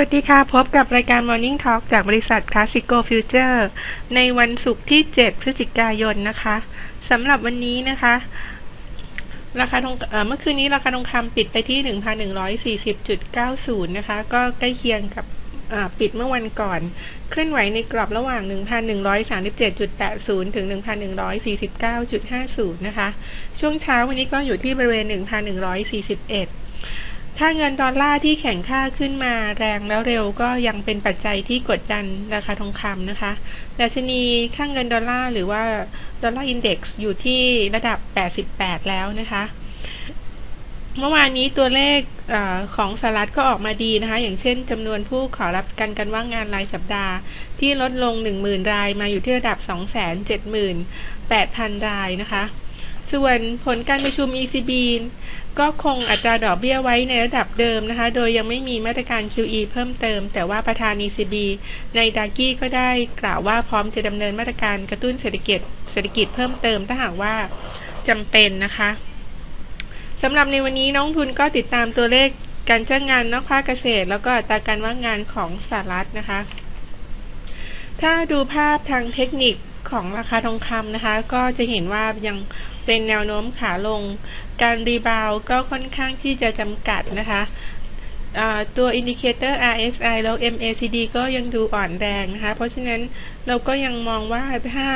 วัสดีค่ะ พบกับรายการ Morning Talk จากบริษัท Classico Future ในวันศุกร์ที่ 7 พฤศจิกายนนะคะสำหรับวันนี้นะคะ ราคาทองเมื่อคืนนี้ราคาทองคำปิดไปที่ 1,140.90 นะคะ ก็ใกล้เคียงกับปิดเมื่อวันก่อน เคลื่อนไหวในกรอบระหว่าง 1,137.80 ถึง 1,149.50 นะคะ ช่วงเช้าวันนี้ก็อยู่ที่บริเวณ 1,141 ถ้าเงินดอลลาร์ที่แข็งค่าขึ้นมาแรงแล้วเร็วก็ยังเป็นปัจจัยที่กดดันราคาทองคำนะคะ ดัชนีค่าเงินดอลลาร์หรือว่าดอลลาร์อินเด็กซ์อยู่ที่ระดับ 88 แล้วนะคะ เมื่อวานนี้ตัวเลขออของสหรัฐก็ออกมาดีนะคะ อย่างเช่นจำนวนผู้ขอรับกันกันว่างงานรายสัปดาห์ ที่ลดลง 10,000 รายมาอยู่ที่ระดับ 278,000 รายนะคะ ส่วนผลการประชุม ECB ก็คงอัตราดอกเบี้ยไว้ในระดับเดิมนะคะ โดยยังไม่มีมาตรการ QE เพิ่มเติม แต่ว่าประธาน ECB ในดากี้ก็ได้กล่าวว่าพร้อมจะดำเนินมาตรการกระตุ้นเศรษฐกิจเศรษฐกิจเพิ่มเติมถ้าหากว่าจำเป็นนะคะสำหรับในวันนี้น้องทุนก็ติดตามตัวเลขการจ้างงานนอกภาคเกษตร แล้วก็อัตราการว่างงานของสหรัฐนะคะ ถ้าดูภาพทางเทคนิคของราคาทองคำนะคะ ก็จะเห็นว่ายัง เป็นแนวโน้มขาลง การรีบาวก็ค่อนข้างที่จะจำกัดนะคะตัวอินดิเคเตอร์ RSI แล้ว MACD ก็ยังดูอ่อนแรงนะคะ เพราะฉะนั้นเราก็ยังมองว่าถ้า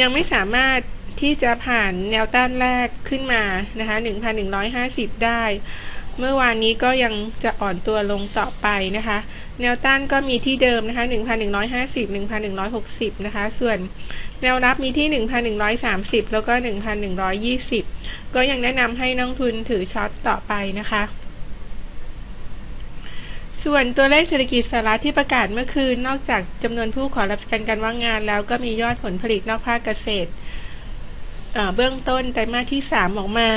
ยังไม่สามารถที่จะผ่านแนวต้านแรกขึ้นมานะคะ1,150 ได้ เมื่อวานนี้ก็ยังจะอ่อนตัวลงต่อไปนะคะ แนวต้านก็มีที่เดิมนะคะ1,150 1,160 นะคะ ส่วน แนวรับมีที่ 1,130 แล้วก็ 1,120 ก็ยังแนะนำให้นักทุนถือช็อตต่อไปนะคะ ส่วนตัวเลขเศรษฐกิจสหรัฐที่ประกาศเมื่อคืน นอกจากจำนวนผู้ขอรับการการว่างงาน แล้วก็มียอดผลผลิตนอกภาคเกษตรเบื้องต้นไตรมาสที่ 3 ออกมา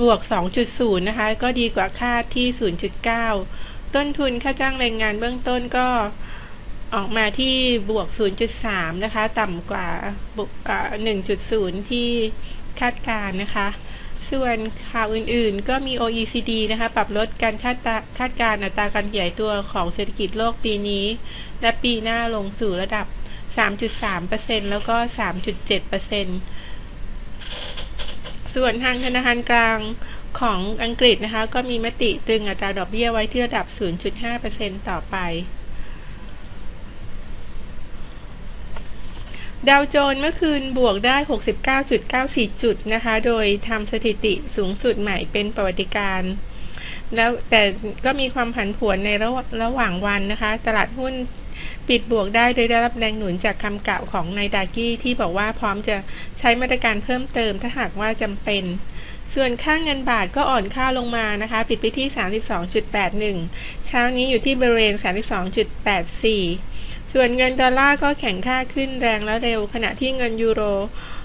บวก 2.0 นะคะ ก็ดีกว่าคาดที่ 0.9 ต้นทุนค่าจ้างแรงงานเบื้องต้นก็ ออกมาที่บวก 0.3 นะคะ ต่ำกว่าบวก1.0 ที่คาดการนะคะ ส่วนข่าวอื่นๆ ก็มี OECD นะคะ ปรับลดการคาดคาดการอัตราการขยายตัวของเศรษฐกิจโลกปีนี้ และปีหน้าลงสู่ระดับ 3.3%แล้วก็ 3.7%ส่วนทางธนาคารกลางของอังกฤษนะคะ ก็มีมติตึงอัตราดอกเบี้ยไว้ที่ระดับ 0.5%ต่อไป ดาวโจนส์เมื่อคืนบวกได้ 69.94 จุดนะคะ โดยทำสถิติสูงสุดใหม่เป็นประวัติการแล้วแต่ก็มีความผันผวนในระระหว่างวันนะคะ ตลาดหุ้นปิดบวกได้โดยได้รับแรงหนุนจากคำกล่าวของนายดากี้ที่บอกว่าพร้อมจะใช้มาตรการเพิ่มเติมถ้าหากว่าจำเป็น ส่วนค่างเงินบาทก็อ่อนค่าลงมานะคะ ปิดไปที่ 32.81 เช้านี้อยู่ที่บริเวณ 32.84 ส่วนเงินดอลลาร์ก็แข็งค่าขึ้นแรงและเร็ว ขณะที่เงินยูโร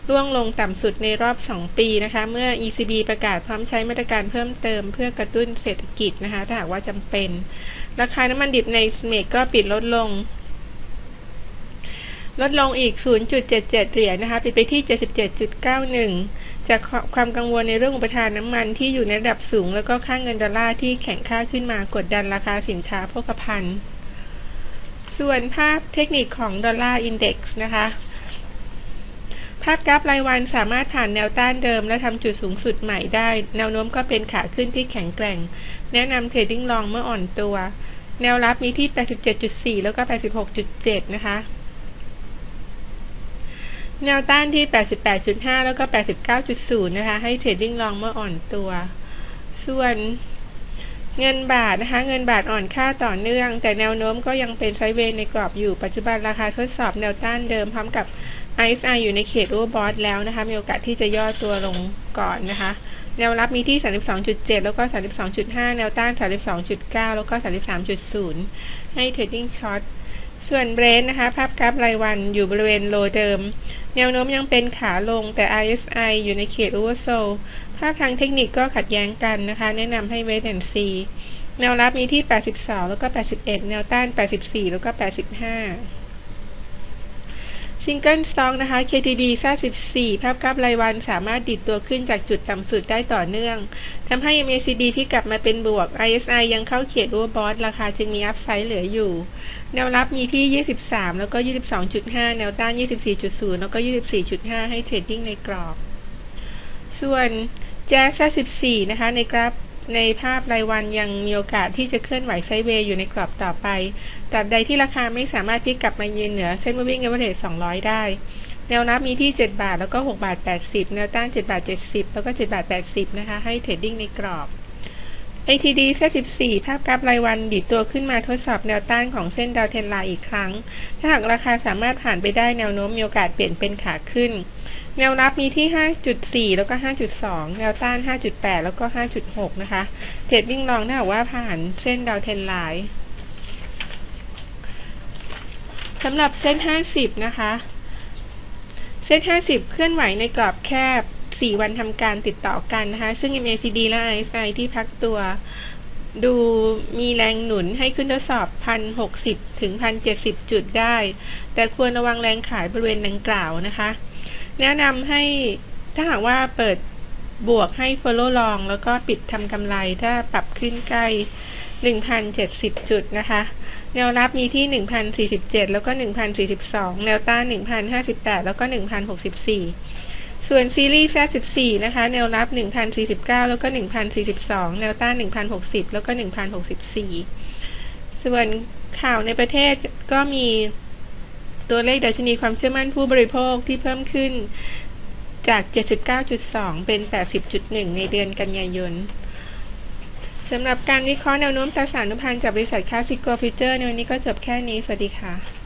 ร่วงลงต่ำสุดในรอบ 2 ปีนะคะ เมื่อ ECB ประกาศพร้อมใช้มาตรการเพิ่มเติมเพื่อกระตุ้นเศรษฐกิจนะคะ ถ้าหากว่าจำเป็น ราคาน้ำมันดิบในสเมกก็ปิดลดลง ลดลงอีก 0.77 เหรียญนะคะ ปิดไปที่ 77.91 จากความกังวลในเรื่องอุปทานน้ำมันที่อยู่ในระดับสูง แล้วก็ค่างเงินดอลลาร์ที่แข็งค่าขึ้นมากดดันราคาสินค้าโภคภัณฑ์ ส่วนภาพเทคนิคของดอลลาร์อินเด็กซ์นะคะ ภาพกราฟรายวันสามารถผ่านแนวต้านเดิม และทำจุดสูงสุดใหม่ได้ แนวโน้มก็เป็นขาขึ้นที่แข็งแกร่ง แนะนำเทรดดิ้งลองเมื่ออ่อนตัว แนวรับมีที่ 87.4 แล้วก็ 86.7 นะคะ แนวต้านที่ 88.5 แล้วก็ 89.0 นะคะ ให้เทรดดิ้งลองเมื่ออ่อนตัว ส่วน เงินบาทนะคะ เงินบาทอ่อนค่าต่อเนื่อง แต่แนวโน้มก็ยังเป็นไซเวในกรอบอยู่ปัจจุบันราคาทดสอบแนวต้านเดิมพร้อมกับ ISI อยู่ในเขตโอเวอร์บอทแล้วนะคะ มีโอกาสที่จะย่อตัวลงก่อนนะคะ แนวรับมีที่ 32.7 แล้วก็ 32.5 แนวต้าน 32.9 แล้วก็ 33.0 ให้เทรดดิ้งช็อตส่วนเบรนนะคะ ภาพกราฟรายวันอยู่บริเวณโลเดิม แนวโน้มยังเป็นขาลงแต่ RSI อยู่ในเขตโอเวอร์โซ ภาพทางเทคนิคก็ขัดแย้งกันนะคะ แนะนำให้เวทแอนซีแนวรับมีที่ 82 แล้วก็ 81 แนวต้าน 84 แล้วก็ 85 ซิงเกิลสต็อกนะคะ KTB 34ภาพกราฟรายวันสามารถดิดตัวขึ้นจากจุดต่ำสุดได้ต่อเนื่อง ทำให้ MACD ที่กลับมาเป็นบวก ISI ยังเข้าเขต overbought ราคาจึงมีอัพไซด์เหลืออยู่ แนวรับมีที่ 23 แล้วก็ 22.5 แนวต้าน 24.0 แล้วก็ 24.5 ให้เทรดดิ้งในกรอบ ส่วน แจ๊ส14 นะคะ ในกราฟในภาพรายวันยังมีโอกาสที่จะเคลื่อนไหวไซด์เวย์อยู่ในกรอบต่อไปตราบใดที่ราคาไม่สามารถที่กลับมายืนเหนือเส้น moving average 200 ได้ แนวรับมีที่ 7 บาท แล้วก็ 6 บาท 80 แนวต้าน 7 บาท 70 แล้วก็ 7 บาท 80 นะคะ ให้เทรดดิ้งในกรอบ ATD เส้น14 ภาพกราฟรายวันดิดตัวขึ้นมาทดสอบแนวต้านของเส้นดาวเทนไลน์อีกครั้ง ถ้าหากราคาสามารถผ่านไปได้แนวโน้มมีโอกาสเปลี่ยนเป็นขาขึ้น แนวรับมีที่ 5.4 แล้วก็ 5.2 แนวต้าน 5.8 แล้วก็ 5.6 นะคะ เทรดดิ้งลองถ้าหากว่าผ่านเส้นดาวเทนไลน์สำหรับเส้น 50 นะคะ เส้น 50 เคลื่อนไหวในกรอบแคบ 4 วันทำการติดต่อกันนะคะ ซึ่ง MACD และ RSI ที่พักตัวดูมีแรงหนุนให้ขึ้นทดสอบ 1,060 ถึง 1,070 จุดได้ แต่ควรระวังแรงขายบริเวณดังกล่าวนะคะ แนะนำให้ถ้าหากว่าเปิดบวกให้ follow long แล้วก็ปิดทำกำไรถ้าปรับขึ้นใกล้ 1,070 จุดนะคะ แนวรับมีที่ 1,047 แล้วก็ 1,042 แนวต้าน1,058 แล้วก็ 1,064 ส่วนซีรีส์ Z14 นะคะ แนวรับ 1,049 แล้วก็ 1,042 แนวต้าน 1,060 แล้วก็ 1,064 ส่วนข่าวในประเทศก็มี ตัวเลขดัชนีความเชื่อมั่นผู้บริโภคที่เพิ่มขึ้นจาก 79.2 เป็น 80.1 ในเดือนกันยายนสำหรับการวิเคราะห์แนวโน้มตราสารนุพันธ์จากบริษัทคาสิโกฟิเจอร์ในวันนี้ก็จบแค่นี้ สวัสดีค่ะ